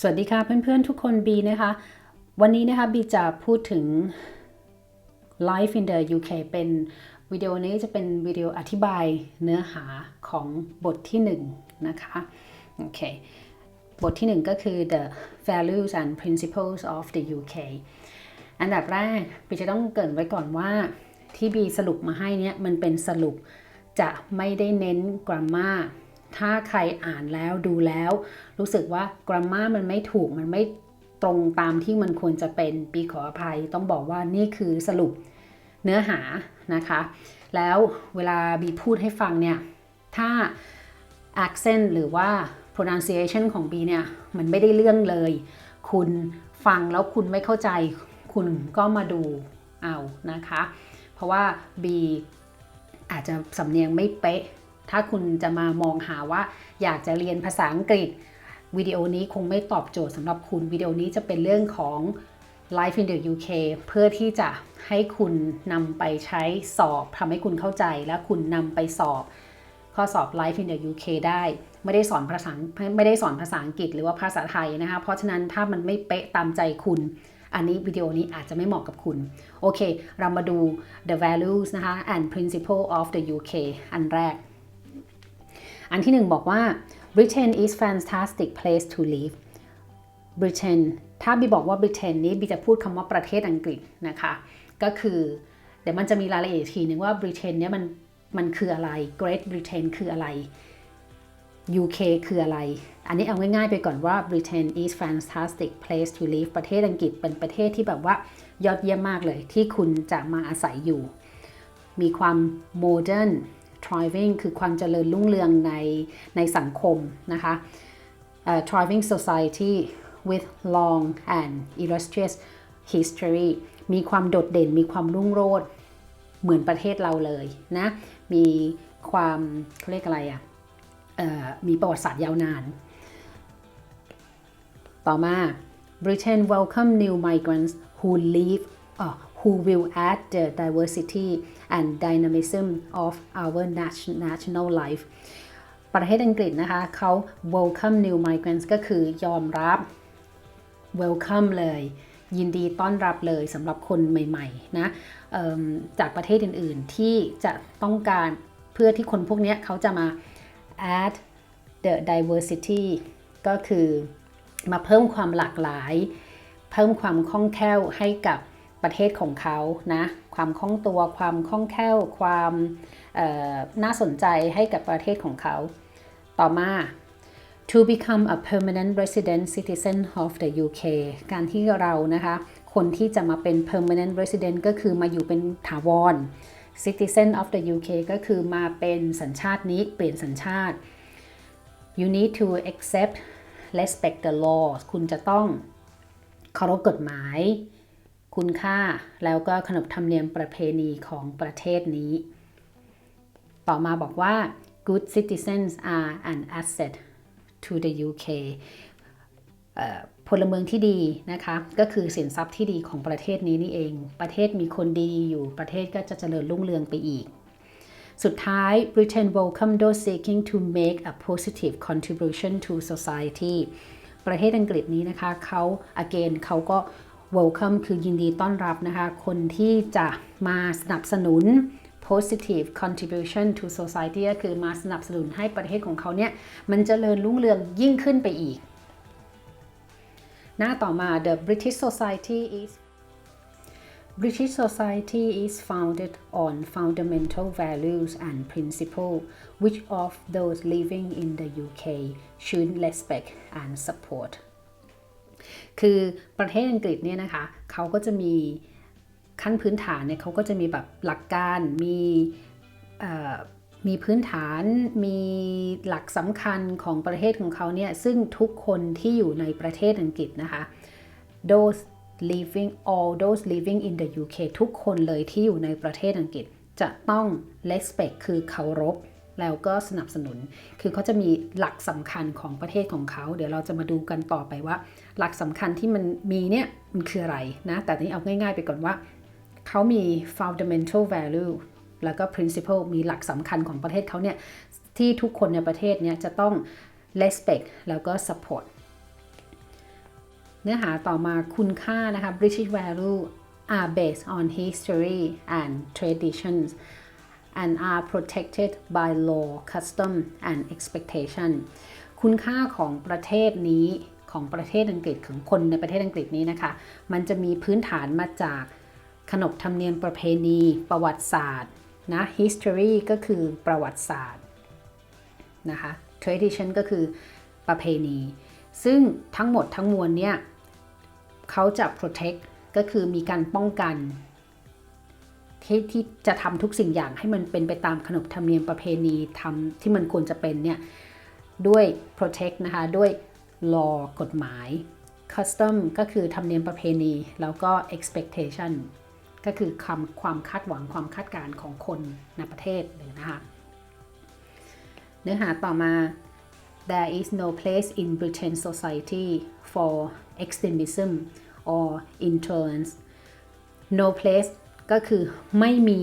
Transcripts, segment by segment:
สวัสดีค่ะเพื่อนๆทุกคนบีนะคะ วันนี้นะคะบีจะพูดถึง Life in the UK เป็นวิดีโอนี้จะเป็นวิดีโออธิบายเนื้อหาของบทที่ 1 นะคะโอเคบทที่ 1 ก็คือ the values and principles of the UK อันดับแรกบีจะต้องเกริ่นไว้ก่อนว่าที่บีสรุปมาให้เนี่ยมันเป็นสรุปจะไม่ได้เน้น grammar ถ้าใครอ่านแล้วดูแล้ว รู้สึกว่า grammar มันไม่ถูกมันไม่ตรงตามที่มันควรจะเป็นปีขออภัย ต้องบอกว่านี่คือสรุปเนื้อหานะคะ แล้วเวลาบีพูดให้ฟังเนี่ย ถ้า accent หรือว่า pronunciation ของบีเนี่ย มันไม่ได้เรื่องเลย คุณฟังแล้วคุณไม่เข้าใจ คุณก็มาดูเอานะคะ เพราะว่าบีอาจจะสำเนียงไม่เป๊ะ ถ้าคุณจะมามองหาว่าอยากจะเรียนภาษาอังกฤษวิดีโอนี้คงไม่ตอบโจทย์สำหรับคุณวิดีโอนี้จะเป็นเรื่องของ Life in the UK เพื่อที่จะให้คุณนำไปใช้สอบทำให้คุณเข้าใจและคุณนำไปสอบ ข้อสอบ Life in the UK ได้ ไม่ได้สอนภาษาไม่ได้สอนภาษาอังกฤษหรือว่าภาษาไทยนะคะ เพราะฉะนั้นถ้ามันไม่เป๊ะตามใจคุณ อันนี้วิดีโอนี้อาจจะไม่เหมาะกับคุณ โอเค เรามาดู the values นะคะ and principle of the UK อันแรก อันที่หนึ่งบอกว่า Britain is fantastic place to live Britain ถ้าบีบอกว่า Britain นี้บีจะพูดคำว่าประเทศอังกฤษนะคะ ก็คือเดี๋ยวมันจะมีรายละเอียดทีนึงว่า Britain เนี่ยมันมันคืออะไร Great Britain คืออะไร UK คืออะไร อันนี้เอาง่ายๆไปก่อนว่า Britain is fantastic place to live ประเทศอังกฤษเป็นประเทศที่แบบว่ายอดเยี่ยมมากเลยที่คุณจะมาอาศัยอยู่ มีความ modern thriving คือความเจริญรุ่งเรืองในในสังคมนะคะ uh, thriving society with long and illustrious history มีความโดดเด่นมีความรุ่งโรจน์เหมือนประเทศเราเลยนะ มีความเขาเรียกอะไรอะ่ะมีประวัติศาสตร์ยาวนาน ต่อมา Britain welcome new migrants who live uh, who will add the diversity and dynamism of our national life ประเทศอังกฤษนะคะเขา welcome new migrants ก็คือยอมรับ welcome เลยยินดีต้อนรับเลยสำหรับคนใหม่ๆนะจากประเทศอื่น ๆ ที่จะต้องการเพื่อที่คนพวกนี้เขาจะมา add the diversity ก็คือมาเพิ่มความหลากหลาย เพิ่มความคล่องแคล่วให้กับ ประเทศของเขานะความคล่องตัวความคล่องแคล่วความน่าสนใจให้กับประเทศของเขา ต่อมา to become a permanent resident citizen of the UK การที่เรานะคะ คนที่จะมาเป็น permanent resident ก็คือมาอยู่เป็นถาวร citizen of the UK ก็คือมาเป็นสัญชาตินี้เปลี่ยนสัญชาติ you need to accept respect the law คุณจะต้องเคารพกฎหมาย คุณค่าแล้วก็ขนบธรรมเนียมประเพณีของประเทศนี้ ต่อมาบอกว่า good citizens are an asset to the UK พลเมืองที่ดีนะคะ ก็คือสินทรัพย์ที่ดีของประเทศนี้นี่เอง ประเทศมีคนดีอยู่ประเทศก็จะเจริญรุ่งเรืองไปอีก สุดท้าย Britain welcome those seeking to make a positive contribution to society ประเทศอังกฤษนี้นะคะเขา again เขาก็ welcome คือยินดีต้อนรับนะคะ คนที่จะมาสนับสนุน positive contribution to society ก็คือมาสนับสนุนให้ประเทศของเขาเนี่ย มันจเจริญรุ่งเรืองยิ่งขึ้นไปอีก หน้าต่อมา the British society is British society is founded on fundamental values and principles which of those living in the UK should respect and support คือประเทศอังกฤษเนี่ยนะคะเขาก็จะมีขั้นพื้นฐานเนี่ยเขาก็จะมีแบบหลักการมีมีพื้นฐานมีหลักสำคัญของประเทศของเขาเนี่ยซึ่งทุกคนที่อยู่ในประเทศอังกฤษนะคะ those living all those living in the UK ทุกคนเลยที่อยู่ในประเทศอังกฤษจะต้อง respect คือเคารพ แล้วก็สนับสนุน คือเขาจะมีหลักสำคัญของประเทศของเขา เดี๋ยวเราจะมาดูกันต่อไปว่า หลักสำคัญที่มันมีเนี่ยมันคืออะไรนะ แต่นี้เอาง่าย ๆ ไปก่อนว่า เขามี fundamental value แล้วก็ principle มีหลักสำคัญของประเทศเขาเนี่ยที่ทุกคนในประเทศเนี้ยจะต้อง respect แล้วก็ support เนื้อหาต่อมาคุณค่านะคะ British value are based on history and traditions and are protected by law, custom and expectation คุณค่าของประเทศนี้ของประเทศอังกฤษของคนในประเทศอังกฤษนี้นะคะ มันจะมีพื้นฐานมาจากขนบธรรมเนียมประเพณี ประวัติศาสตร์นะ history ก็คือประวัติศาสตร์นะคะ tradition ก็คือประเพณี ซึ่งทั้งหมดทั้งมวลเนี่ยเขาจะ protect ก็คือมีการป้องกัน ที่ที่จะทำทุกสิ่งอย่างให้มันเป็นไปตามขนบธรรมเนียมประเพณีทำที่มันควรจะเป็นเนี่ยด้วย protect นะคะ ด้วย law กฎหมาย custom ก็คือธรรมเนียมประเพณี แล้วก็ expectation ก็คือคำความคาดหวังความคาดการณ์ของคนในประเทศเลยนะคะเนื้อหาต่อมา there is no place in Britain society for extremism or intolerance no place ก็คือไม่มี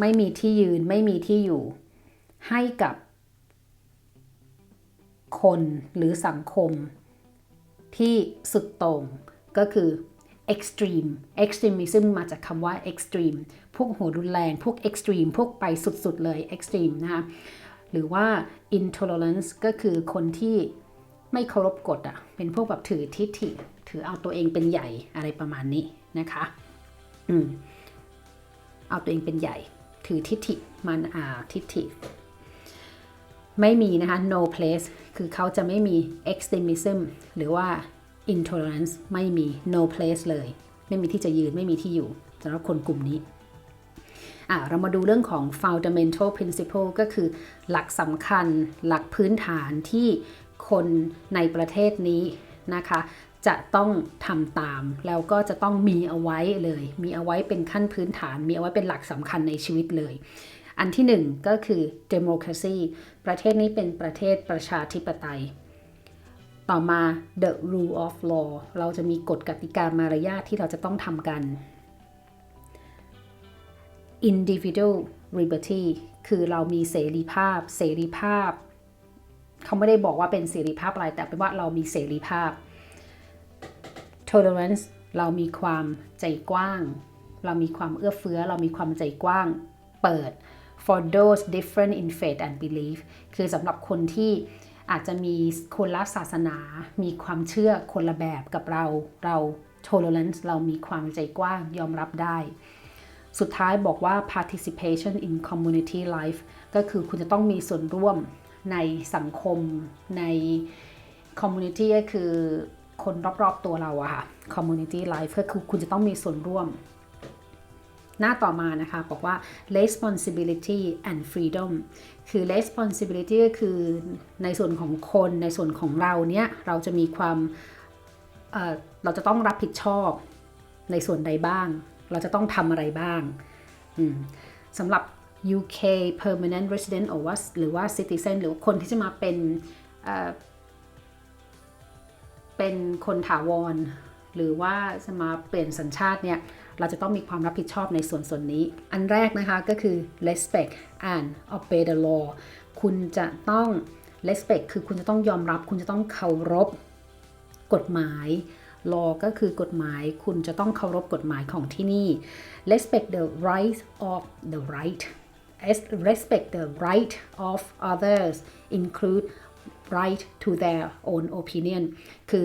ไม่มีที่ยืนไม่มีที่อยู่ ให้กับ คนหรือสังคม ที่สุดต่งก็คือ extreme extremism มาจากคำว่า extreme พวกโหรุนแรง พวก extreme พวกไปสุดๆเลย extreme นะคะหรือว่า intolerance ก็คือคนที่ไม่เคารพกฎอะเป็นพวกแบบถือทิฐิ ถือเอาตัวเองเป็นใหญ่อะไรประมาณนี้นะคะ อืม เอาตัวเองเป็นใหญ่ ถือทิฐิมันอ่าทิฐิ ไม่มีนะคะ no place คือเขาจะไม่มี extremism หรือว่า intolerance ไม่มี no place เลย ไม่มีที่จะยืนไม่มีที่อยู่สำหรับคนกลุ่มนี้อะเรามาดูเรื่องของ fundamental principle ก็คือหลักสำคัญหลักพื้นฐานที่คนในประเทศนี้นะคะ จะต้องทำตาม แล้วก็จะต้องมีเอาไว้เลย มีเอาไว้เป็นขั้นพื้นฐาน มีเอาไว้เป็นหลักสำคัญในชีวิตเลย อันที่หนึ่งก็คือ democracy ประเทศนี้เป็นประเทศประชาธิปไตย ต่อมา the rule of law เราจะมีกฎกติกามารยาทที่เราจะต้องทำกัน individual liberty คือเรามีเสรีภาพ เสรีภาพ เขาไม่ได้บอกว่าเป็นเสรีภาพอะไร แต่เป็นว่าเรามีเสรีภาพ tolerance เรามีความใจกว้าง เรามีความเอื้อเฟื้อ เรามีความใจกว้าง เปิด for those different in faith and belief คือสำหรับคนที่อาจจะมีคนละศาสนา มีความเชื่อคนละแบบกับเรา เรา tolerance เรามีความใจกว้างยอมรับได้ สุดท้ายบอกว่า participation in community life ก็คือคุณจะต้องมีส่วนร่วมในสังคมใน community ก็คือ คนรอบๆตัวเราอะค่ะ community life ก็คือคุณจะต้องมีส่วนร่วม หน้าต่อมานะคะ บอกว่า responsibility and freedom คือ responsibility ก็คือในส่วนของคนในส่วนของเราเนี้ยเราจะมีความเเราจะต้องรับผิดชอบในส่วนใดบ้าง เราจะต้องทำอะไรบ้างสำหรับ UK permanent resident หรือว่าหรือว่า citizen หรือคนที่จะมาเป็น เป็นคนถาวร หรือว่าจะมาเปลี่ยนสัญชาติเนี่ยเราจะต้องมีความรับผิดชอบในส่วนส่วนนี้ อันแรกนะคะก็คือ respect and obey the law คุณจะต้อง respect คือคุณจะต้องยอมรับ คุณจะต้องเคารพกฎหมาย law ก็คือกฎหมาย คุณจะต้องเคารพกฎหมายของที่นี่ respect the rights of the right respect the right of others include right to their own opinion คือ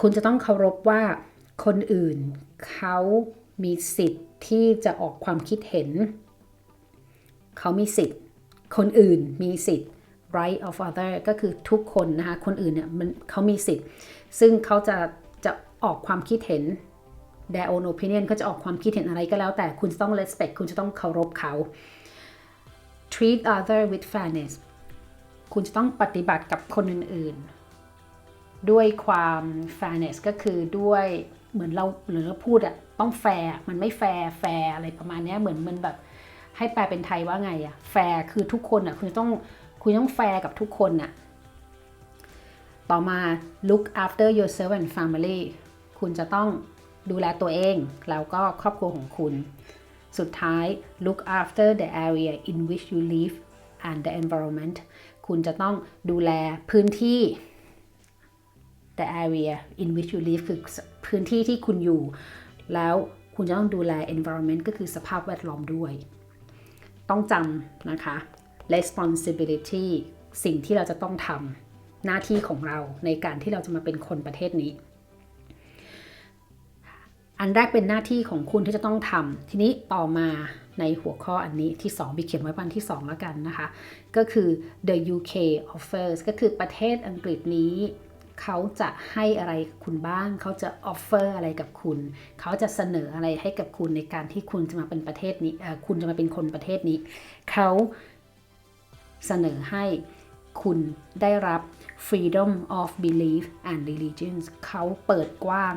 คุณจะต้องเคารพว่าคนอื่นเขามีสิทธิ์ที่จะออกความคิดเห็น เขามีสิทธิ์ คนอื่นมีสิทธิ์ right of other ก็คือทุกคนนะคะ คนอื่นเนี่ยมันเขามีสิทธิ์ ซึ่งเขาจะจะออกความคิดเห็น their own opinion เขาจะออกความคิดเห็นอะไรก็แล้วแต่คุณจะต้อง respect คุณจะต้องเคารพเขา treat other with fairness คุณจะต้องปฏิบัติกับคนอื่นๆ ด้วยความ fairness ก็คือด้วยเหมือนเราหรือเราพูดอะต้องแฟร์มันไม่แฟร์แฟร์อะไรประมาณนี้เหมือนมันแบบให้แปลเป็นไทยว่าไงอะแฟร์คือทุกคนอะคุณต้องคุณต้องแฟร์กับทุกคนอะต่อมา look after yourself and family คุณจะต้องดูแลตัวเองแล้วก็ครอบครัวของคุณ สุดท้าย look after the area in which you live and the environment คุณจะต้องดูแลพื้นที่ the area in which you live คือพื้นที่ที่คุณอยู่ แล้วคุณจะต้องดูแล environment ก็คือสภาพแวดล้อมด้วย ต้องจำนะคะ responsibility สิ่งที่เราจะต้องทำหน้าที่ของเราในการที่เราจะมาเป็นคนประเทศนี้ อันแรกเป็นหน้าที่ของคุณที่จะต้องทำทีนี้ต่อมาในหัวข้ออันนี้ที่2บีเขียนไว้วันที่ 2 แล้วกันนะคะ ก็คือ the UK offers ก็คือประเทศอังกฤษนี้เขาจะให้อะไรคุณบ้าง เขาจะ offer อะไรกับคุณ เขาจะเสนออะไรให้กับคุณในการที่คุณจะมาเป็นประเทศนี้คุณจะมาเป็นคนประเทศนี้ เขาเสนอให้คุณได้รับ freedom of belief and religions เขาเปิดกว้าง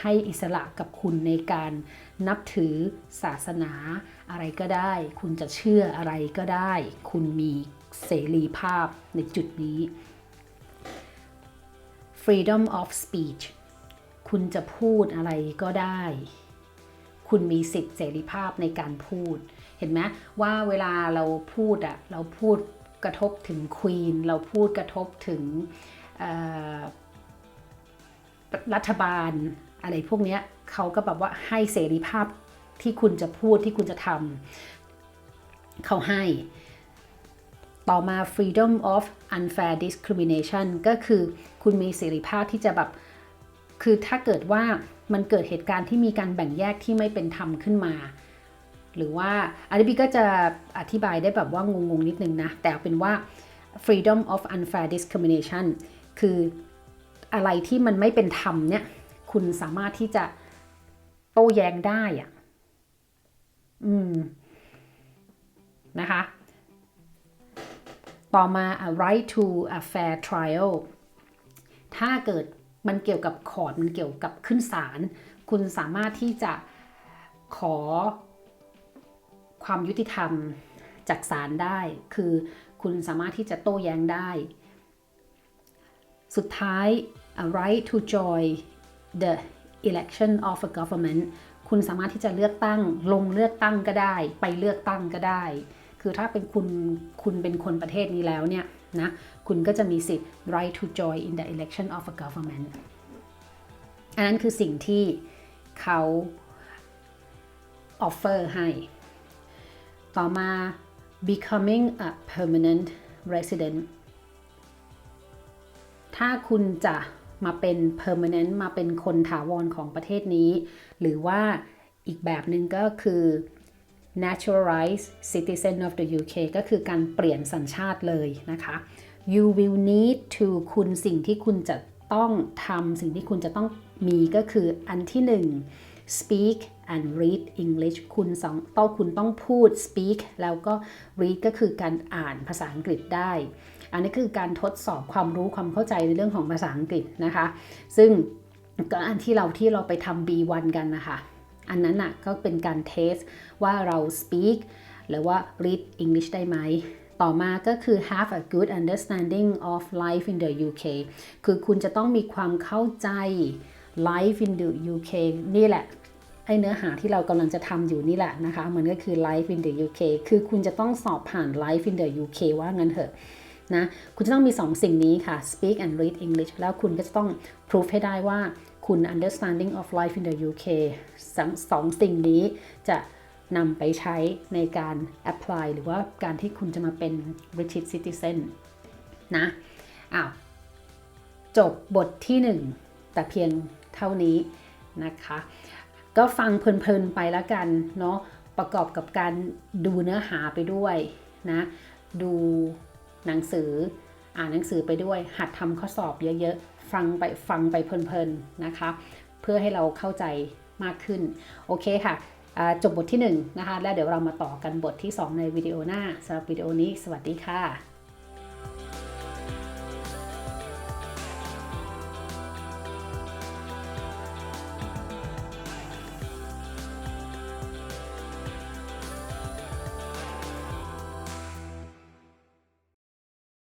ให้อิสระกับคุณในการนับถือศาสนาอะไรก็ได้ คุณจะเชื่ออะไรก็ได้ คุณมีเสรีภาพในจุดนี้ freedom of speech คุณจะพูดอะไรก็ได้ คุณมีสิทธิเสรีภาพในการพูด เห็นไหมว่าเวลาเราพูดอะเราพูดกระทบถึงควีน เราพูดกระทบถึงรัฐบาล อะไรพวกนี้เขาก็แบบว่าให้เสรีภาพที่คุณจะพูดที่คุณจะทำเขาให้ ต่อมา freedom of unfair discrimination ก็คือคุณมีเสรีภาพที่จะแบบ คือถ้าเกิดว่ามันเกิดเหตุการณ์ที่มีการแบ่งแยกที่ไม่เป็นธรรมขึ้นมา หรือว่าอันนี้พี่ก็จะอธิบายได้แบบว่างงๆนิดนึงนะ แต่เป็นว่า freedom of unfair discrimination คืออะไรที่มันไม่เป็นธรรมเนี่ย คุณสามารถที่จะโต้แย้งได้อะอืมนะคะ ต่อมา a right to a fair trial ถ้าเกิดมันเกี่ยวกับคอร์ดมันเกี่ยวกับขึ้นศาลคุณสามารถที่จะขอความยุติธรรมจากศาลได้ คือคุณสามารถที่จะโต้แย้งได้ สุดท้าย a right to join the election of a government คุณสามารถที่จะเลือกตั้งลงเลือกตั้งก็ได้ ไปเลือกตั้งก็ได้ คือถ้าเป็นคุณคุณเป็นคนประเทศนี้แล้วเนี่ยนะคุณก็จะมีสิทธิ์ right to join in the election of a government อันนั้นคือสิ่งที่เขา offer ให้ ต่อมา becoming a permanent resident ถ้าคุณจะ มาเป็น permanent มาเป็นคนถาวรของประเทศนี้ หรือว่าอีกแบบหนึ่งก็คือ naturalized citizen of the UK ก็คือการเปลี่ยนสัญชาติเลยนะคะ you will need to คุณสิ่งที่คุณจะต้องทำสิ่งที่คุณจะต้องมีก็คืออันที่หนึ่ง speak and read English คุณสองต้องคุณต้องพูด speak แล้วก็ read ก็คือการอ่านภาษาอังกฤษได้ อันนี้คือการทดสอบความรู้ความเข้าใจในเรื่องของภาษาอังกฤษนะคะ ซึ่งก็อันที่เราที่เราไปทำ B1 กันนะคะ อันนั้นน่ะก็เป็นการเทสว่าเรา speak หรือว่า read English ได้ไหมต่อมาก็คือ have a good understanding of life in the UK คือคุณจะต้องมีความเข้าใจ life in the UK นี่แหละ ไอเนื้อหาที่เรากำลังจะทำอยู่นี่แหละนะคะ มันก็คือ life in the UK คือคุณจะต้องสอบผ่าน life in the UK ว่างั้นเถอะ นะ คุณจะต้องมี 2 สิ่งนี้ค่ะ speak and read English แล้วคุณก็จะต้อง prove ให้ได้ว่าคุณ understanding of life in the UK สองสองสิ่งนี้จะนำไปใช้ในการ apply หรือว่าการที่คุณจะมาเป็น British citizen นะ อ้าว จบบทที่ 1 แต่เพียงเท่านี้นะคะ ก็ฟังเพลินๆไปแล้วกันเนาะ ประกอบกับการดูเนื้อหาไปด้วยนะ ดู หนังสือ อ่านหนังสือไปด้วย หัดทำข้อสอบเยอะๆ ฟังไปฟังไปเพลินๆนะคะ เพื่อให้เราเข้าใจมากขึ้น โอเคค่ะจบบทที่1นะคะ แล้วเดี๋ยวเรามาต่อกันบทที่ 2 ในวิดีโอหน้าสำหรับวิดีโอนี้ สวัสดีค่ะ